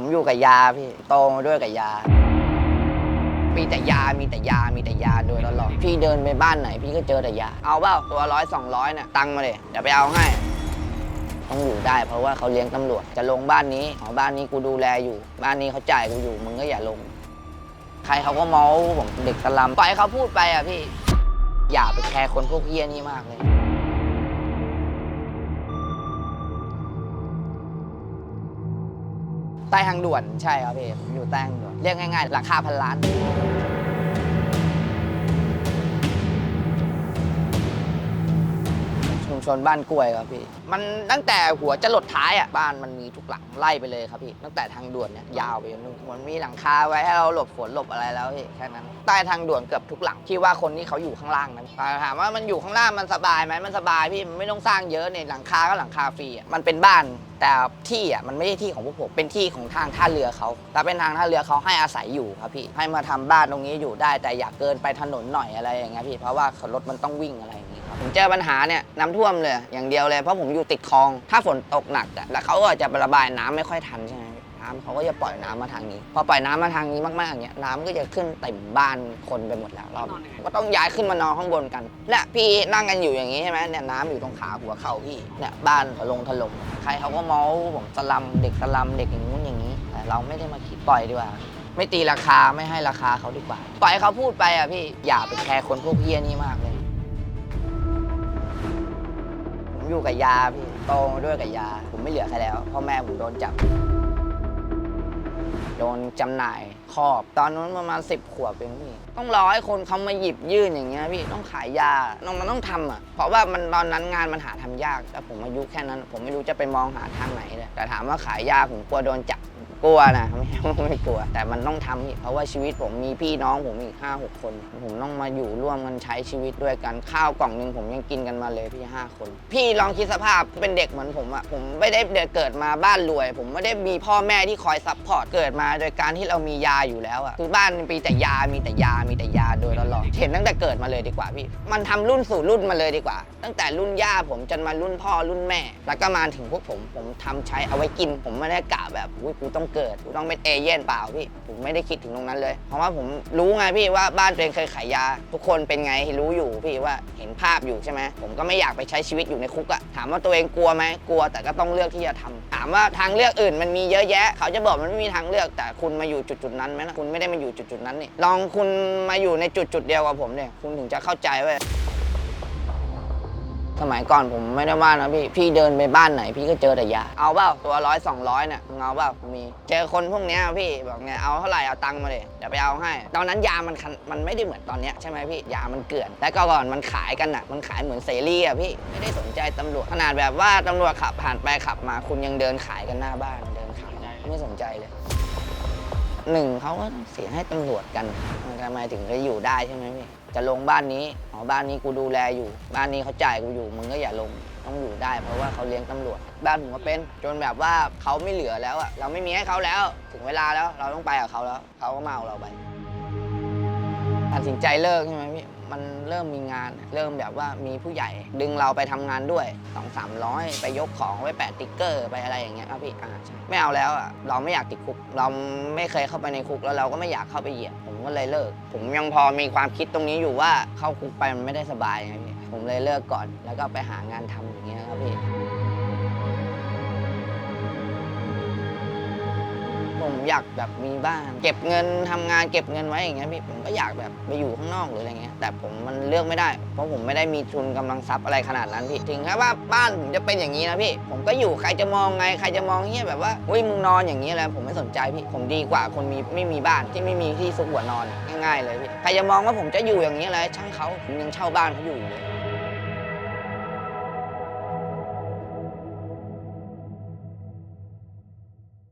ผมอยู่กับยาพี่โตมาด้วยกับยา มีแต่ยา มีแต่ยา มีแต่ยาโดยตลอด พี่เดินไปบ้านไหน พี่ก็เจอแต่ยา เอาเปล่าตัวร้อยสองร้อยเนี่ยตังค์มาเลยเดี๋ยวไปเอาให้ ต้องอยู่ได้เพราะว่าเขาเลี้ยงตำรวจ จะลงบ้านนี้อ๋อบ้านนี้กูดูแลอยู่ บ้านนี้เขาจ่ายกูอยู่ มึงก็อย่าลง ใครเขาก็เมาผมเด็กตะลำปล่อยให้เขาพูดไปอะพี่ อย่าไปแคร์คนพวกเฮี้ยนี่มากเลย ใต้ทางด่วนใช่ครับพี่ผมอยู่ใต้ทางด่วนเรียกง่ายๆราคาพันล้าน มชนบ้านกล้วยครับพี่ มันตั้งแต่หัวจะหลดท้ายอะบ้านมันมีทุกหลังไล่ไปเลยครับพี่ ตั้งแต่ทางด่วนเนี่ยยาวไปจนถึงมันมีหลังคาไว้ให้เราหลบฝนหลบอะไรแล้วพี่แค่นั้นใต้ทางด่วนเกือบทุกหลังที่ว่าคนที่เขาอยู่ข้างล่างนะแต่ถามว่ามันอยู่ข้างล่างมันสบายไหมมันสบายพี่มันไม่ต้องสร้างเยอะเนี่ยหลังคาก็หลังคาฟรีอะมันเป็นบ้านแต่ที่อะมันไม่ใช่ที่ของพวกผมเป็นที่ของทางท่าเรือเขาแต่เป็นทางท่าเรือเขาให้อาศัยอยู่ครับพี่ให้มาทำบ้านตรงนี้อยู่ได้แต่อย่าเกินไปถนนหน่อยอะไรอย่างเงี้ยพี่เพราะว่ารถมันต้องวิ่งอะไร ผมเจอปัญหาเนี่ยน้ำท่วมเลย อย่างเดียวเลยเพราะผมอยู่ติดคลอง ถ้าฝนตกหนักอะแล้วเขาก็จะระบายน้ำไม่ค่อยทันใช่ไหมน้ำเขาก็จะปล่อยน้ำมาทางนี้ พอปล่อยน้ำมาทางนี้มากๆอย่างเงี้ยน้ำก็จะขึ้นเต็มบ้านคนไปหมดแล้วรอบก็ต้องย้ายขึ้นมานอนข้างบนกันและพี่นั่งกันอยู่อย่างนี้ใช่ไหมเนี่ยน้ำอยู่ตรงขาหัวเข่าพี่เนี่ยบ้านถล่มถล่มใครเขาก็เมาผมสลัมเด็กสลัมเด็กอย่างงู้นอย่างนี้แต่เราไม่ได้มาคิดปล่อยดีกว่าไม่ตีราคาไม่ให้ราคาเขาดีกว่า ปล่อยให้เขาพูดไปอะพี่อย่าไปแคร์คนพวกเฮี้ยนี่มากเลย อยู่กับยาพี่โตมาด้วยกับยา ผมไม่เหลือใครแล้วพ่อแม่ผมโดนจับ โดนจำหน่ายครอบ ตอนนั้นประมาณ 10 ขวบเองพี่ ต้องรอให้คนเขามาหยิบยื่นอย่างเงี้ยพี่ต้องขายยาน้องมันต้องทำอะ เพราะว่ามันตอนนั้นงานมันหาทำยากแต่ผมอายุแค่นั้น ผมไม่รู้จะไปมองหาทางไหนเลยแต่ถามว่าขายยาผมกลัวโดนจับ กลัวนะไม่ไม่กลัว แต่มันต้องทำเพราะว่าชีวิตผมมีพี่น้องผมอีกห้าหกคน ผมต้องมาอยู่ร่วมกันใช้ชีวิตด้วยกันข้าวกล่องหนึ่งผมยังกินกันมาเลยพี่ห้าคน พี่ลองคิดสภาพเป็นเด็กเหมือนผมอะผมไม่ได้เกิดมาบ้านรวย ผมไม่ได้มีพ่อแม่ที่คอยซัพพอร์ตเกิดมา โดยการที่เรามียาอยู่แล้วอะคือบ้านมีแต่ยามีแต่ยามีแต่ยาโดยตลอดเห็นตั้งแต่เกิดมาเลยดีกว่าพี่ มันทำรุ่นสู่รุ่นมาเลยดีกว่า ตั้งแต่รุ่นย่าผมจนมารุ่นพ่อรุ่นแม่ แล้วก็มาถึงพวกผมผมทำใช้เอาไว้กิน ผมไม่ได้กะแบบอุ้ยกูต้องเกิดกูต้องเป็นเอเย่นเปล่าพี่ผมไม่ได้คิดถึงตรงนั้นเลย เพราะว่าผมรู้ไงพี่ว่าบ้านตัวเองเคยขายยา ทุกคนเป็นไงรู้อยู่พี่ว่าเห็นภาพอยู่ใช่ไหมผมก็ไม่อยากไปใช้ชีวิตอยู่ในคุกอะถามว่าตัวเองกลัวไหมกลัวแต่ก็ต้องเลือกที่จะทำถามว่าทางเลือกอื่นมันมีเยอะแยะ เขาจะบอกมันไม่มีทางเลือกแต่คุณมาอยู่จุดจุดๆนั้นไหมล่ะคุณไม่ได้มาอยู่จุดจุดๆนั้นนี่ลองคุณมาอยู่ในจุดจุดๆเดียวกับผมเนี่ยคุณถึงจะเข้าใจว้ย สมัยก่อนผมไม่ได้ว่านะพี่ พี่เดินไปบ้านไหน พี่ก็เจอแต่ยา เอาเปล่าตัวร้อยสองร้อยเนี่ยมึงเอาเปล่ามี เจอคนพวกเนี้ยพี่บอกไงเอาเท่าไหร่เอาตังค์มาเลยเดี๋ยวไปเอาให้ ตอนนั้นยามันคันมันไม่ได้เหมือนตอนเนี้ยใช่ไหมพี่ยามันเกลื่อนแล้วก็ก่อนมันขายกันอะมันขายเหมือนเสรีอะพี่ไม่ได้สนใจตำรวจขนาดแบบว่าตำรวจขับผ่านไปขับมา คุณยังเดินขายกันหน้าบ้านเดินขายไม่สนใจเลย หนึ่งเขาก็เสียให้ตำรวจกันทำไมถึงจะอยู่ได้ใช่ไหมพี่จะลงบ้านนี้อ๋อบ้านนี้กูดูแลอยู่ บ้านนี้เขาจ่ายกูอยู่มึงก็อย่าลงต้องอยู่ได้ เพราะว่าเขาเลี้ยงตำรวจ บ้านผมก็เป็นจนแบบว่าเขาไม่เหลือแล้วอะเราไม่มีให้เขาแล้ว ถึงเวลาแล้วเราต้องไปกับเขาแล้วเขาก็มาเอาเราไปตัดสินใจเลิกใช่ไหมพี่ มันเริ่มมีงาน เริ่มแบบว่ามีผู้ใหญ่ ดึงเราไปทำงานด้วย 2 3 0 0 ไปยกของไปแปะติ๊กเกอร์ไปอะไรอย่างเงี้ยครับพี่อ่าใช่ไม่เอาแล้วอะเราไม่อยากติดคุก เราไม่เคยเข้าไปในคุกแล้วเราก็ไม่อยากเข้าไปเหยียบผมก็เลยเลิก ผมยังพอมีความคิดตรงนี้อยู่ว่าเข้าคุกไปมันไม่ได้สบายไงพี่ผมเลยเลิกก่อนแล้วก็ไปหางานทำอย่างเงี้ยครับพี่ อยากแบบมีบ้าน เก็บเงินทำงานเก็บเงินไว้อย่างเงี้ยพี่ผมก็อยากแบบไปอยู่ข้างนอกหรืออะไรเงี้ยแต่ผมมันเลือกไม่ได้ เพราะผมไม่ได้มีทุนกำลังทรัพย์อะไรขนาดนั้นพี่ถึงแค่ว่าบ้านผมจะเป็นอย่างนี้นะพี่ ผมก็อยู่ใครจะมองไงใครจะมองเงี้ยแบบว่าอุ้ยมึงนอนอย่างนี้แล้วผมไม่สนใจพี่ผมดีกว่าคนมีไม่มีบ้านที่ไม่มีที่ซุกหัวนอนง่ายๆเลยพี่ใครจะมองว่าผมจะอยู่อย่างนี้เลยช่างเขาผมยังเช่าบ้านเขาอยู่เลย